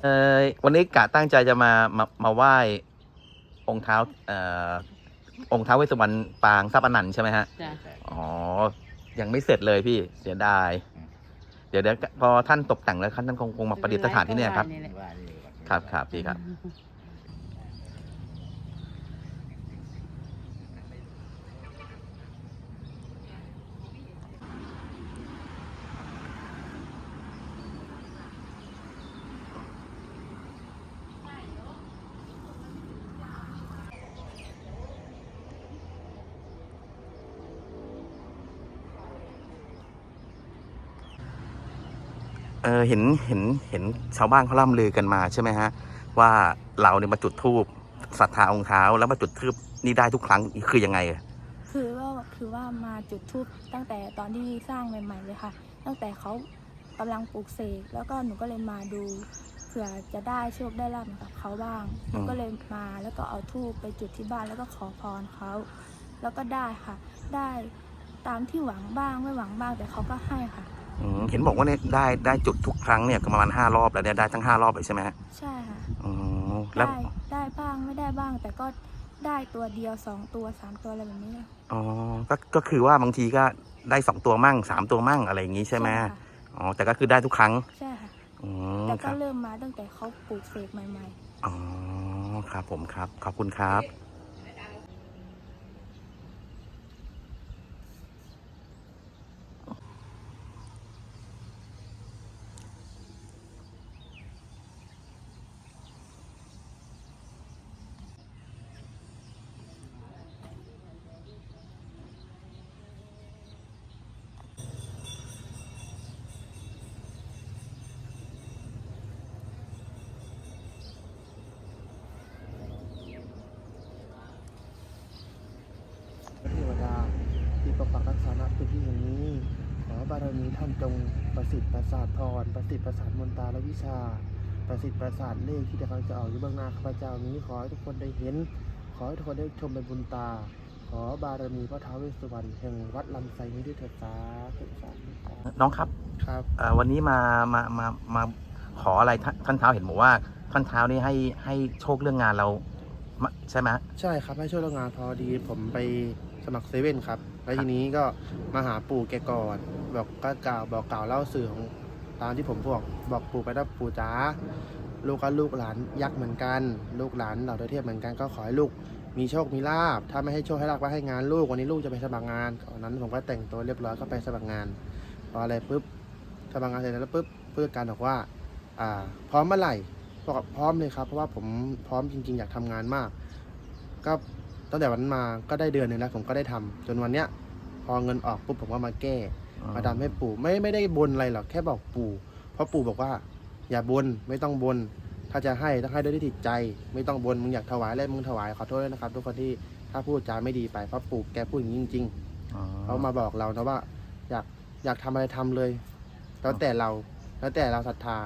เออวันนี้กะตั้งใจจะมามามาไหว้องค์เท้าเอ่อองค์เท้าเวสสุวรรณปางทรัพย์อนันต์ใช่ไหมฮะ จ้ะอ๋อ ยังไม่เสร็จเลยพี่เสียดาย เดี๋ยวเดี๋ยวพอท่านตกแต่งแล้วท่านคงคงมาประดิษฐานที่เนี่ยครับนี่แหละครับครับพี่ครับ เออเห็นเห็นเห็นชาวบ้านเขาล่ำลือกันมาใช่ไหมฮะ ว่าเราเนี่ยมาจุดธูปศรัทธาองค์เท้าแล้วมาจุดธูปนี่ได้ทุกครั้งคือยังไงอะคือว่าคือว่ามาจุดทูปตั้งแต่ตอนที่สร้างใหม่ๆเลยค่ะ ตั้งแต่เขากำลังปลูกเสกแล้วก็หนูก็เลยมาดูเผื่อจะได้โชคได้ลาบเหมือนกับเขาบ้างหนูก็เลยมาแล้วก็เอาทูปไปจุดที่บ้านแล้วก็ขอพรเขาแล้วก็ได้ค่ะ ได้ตามที่หวังบ้างไม่หวังบ้างแต่เขาก็ให้ค่ะอืม เห็นบอกว่าเนี่ยได้ได้จุดทุกครั้งเนี่ยก็ประมาณห้ารอบแล้วเนี่ยได้ทั้งห้ารอบเลยใช่ไหมฮะใช่ค่ะอืมแล้วได้ได้บ้างไม่ได้บ้าง แต่ก็ได้ตัวเดียวสองตัวสามตัวอะไรแบบนี้ค่ะอ๋อก็ก็คือว่าบางทีก็ได้สองตัวมั่งสามตัวมั่งอะไรอย่างงี้ใช่ไหมค่ะอ๋อแต่ก็คือได้ทุกครั้งใช่ค่ะอืมแต่คก็รับเริ่มมาตั้งแต่เขาปลูกเสกใหม่ ๆ อ๋อ ครับผมครับ ขอบคุณครับ ปกปักรักษาณพื้นที่แห่งนี้ ขอบารมีท่านจงประสิทธิ์ประสาทพรประสิทธิ์ประสาทมนตราและวิชา ประสิทธิ์ประสาทเลขที่จะกำลังจะออกอยู่เบื้องหน้าข้าพเจ้านี้ขอให้ทุกคนได้เห็น ขอให้ทุกคนได้ชมเป็นบุญตา ขอบารมีพระท้าวเวสสุวรรณแห่งวัดลำไซนี้ด้วยเถิดสาธุสาธุสาธุน้องครับครับเอ่อวันนี้มามามามาขออะไรท่านท่านเท้าเห็นบอกว่าท่านเท้านี่ให้ให้โชคเรื่องงานเรามาใช่ไหมใช่ครับให้ช่วยเรื่องงานพอดีผมไป สมัครเซเว่นครับ แล้วทีนี้ก็มาหาปู่แกก่อนบอกก็กล่าวบอกกล่าวเล่าสื่อของตามที่ผมบอกบอกปู่ไปว่าปู่จ๋าลูกก็ลูกหลานยักษ์เหมือนกัน ลูกหลานเหล่าเทพเหมือนกันก็ขอให้ลูกมีโชคมีลาบถ้าไม่ให้โชคให้ลาบก็ให้งานลูกวันนี้ลูกจะไปสมัครงานวันนั้นผมก็แต่งตัวเรียบร้อยก็ไปสมัครงานพออะไรปุ๊บสมัครงานเสร็จแล้วปุ๊บผู้จัดการบอกว่าอ่า พร้อมเมื่อไหร่บอกพร้อมเลยครับ เพราะว่าผมพร้อมจริง ๆ อยากทำงานมาก ก็ ตั้งแต่วันนั้นมาก็ได้เดือนหนึ่งแล้วผมก็ได้ทำจนวันเนี้ย พอเงินออกปุ๊บผมก็มาแก้มาทำให้ปู่ไม่ไม่ได้บนอะไรหรอกแค่บอกปู่ เพราะปู่บอกว่า อย่าบนไม่ต้องบน ถ้าจะให้ต้องให้ด้วยจิตใจ ไม่ต้องบนมึงอยากถวายอะไรมึงถวายขอโทษด้วยนะครับ ทุกคนที่ถ้าพูดจาไม่ดีไปเพราะปู่แกพูดอย่างนี้จริงอ๋อๆเขามาบอกเรานะว่า อยากอยากทำอะไรทำเลย แล้วแต่เราแล้วแต่เราศรัทธา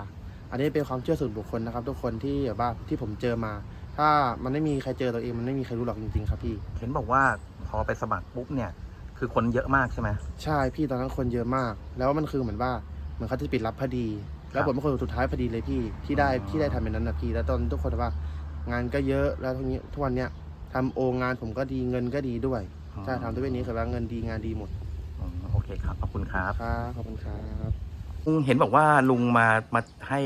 อันนี้เป็นความเชื่อส่วนบุคคลนะครับ ทุกคนที่แบบว่าที่ผมเจอมา ถ้ามันไม่มีใครเจอตัวเองมันไม่มีใครรู้หรอกจริงๆครับพี่ เห็นบอกว่าพอไปสมัครปุ๊บเนี่ย คือคนเยอะมากใช่ไหม ใช่พี่ตอนนั้นคนเยอะมาก แล้วมันคือเหมือนว่าเหมือนเขาจะปิดรับพอดี แล้วผมเป็นคนสุดท้ายพอดีเลยพี่ที่ได้อ๋อ ที่ได้ทำเป็นนั้นนะพี่ แล้วตอนทุกคนว่างานก็เยอะแล้วทุกนี้ทุกวันเนี้ยทำโองานผมก็ดีเงินก็ดีด้วยใช่ทำด้วยนี้คือว่าเงินดีงานดีหมดอ๋อโอเคครับขอบคุณครับครับขอบคุณครับ ลุงเห็นบอกว่าลุงมามาให้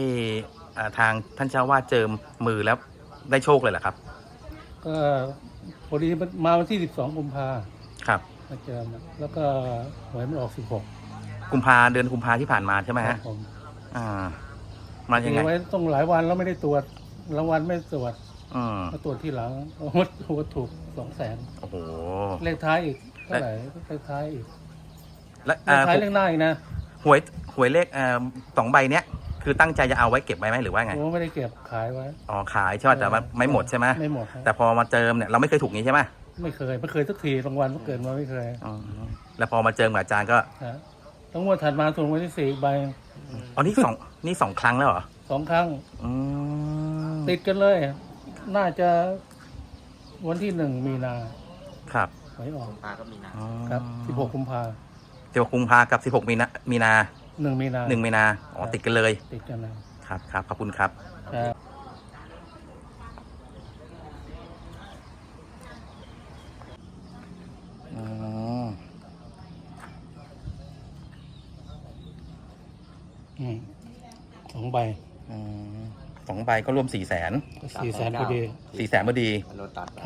อ่าทางท่านเจ้าวาดเจิมมือแล้ว ได้โชคเลยเหรอครับ ก็พอดีมันมาวันที่12กุมภาครับมาเจอนะแล้วก็หวยมันออก16กุมภาเดือนกุมภาที่ผ่านมาใช่ไหมครัฮะบผมอ่ามายังไงมีไว้ต้องหลายวันแล้วไม่ได้ตรวจรางวัลไม่ตรวจอืมมาตรวจที่หลังโอ้โหหัวถูกสองแสนโอ้โห เลขท้ายอีกเท่าไหร่เลขท้ายอีกและเลอ่าขท้ายเลขหน้าอีกนะ หวยหวยเลขอ่าสองใบเนี้ย คือตั้งใจจะเอาไว้เก็บไว้ไหมหรือว่าไงผมไม่ได้เก็บขายไว้ อ๋อขายใช่ไหมแต่ว่าไม่หมดใช่ไหมไม่หมดครับแต่พอมาเจิมเนี่ยเราไม่เคยถูกงี้ใช่ไหมไม่เคยไม่เคยสักทีรางวัลเกิดมาไม่เคยอ๋อแล้วพอมาเจิมกับอาจารย์ก็นะต้องงวดถัดมาถูกรางวัลที่สี่อีกใบอ๋อนี่สองนี่สองครั้งแล้วเหรอสองครั้งอืมติดกันเลย น่าจะวันที่หนึ่งมีนา ครับหวยออกอ๋อครับสิบหกกุมภาสิบหกกุมภากับสิบหกมีนามีนา หนึ่งมีนาหนึ่งมีนาอ๋อติดกันเลยติดกันนะคครับครับขอบคุณครับ ครับอ๋ออืมสองใบอืมสองใบก็รวมสี่แสนสี่แสนพอดี สี่แสนพอดี โลตัส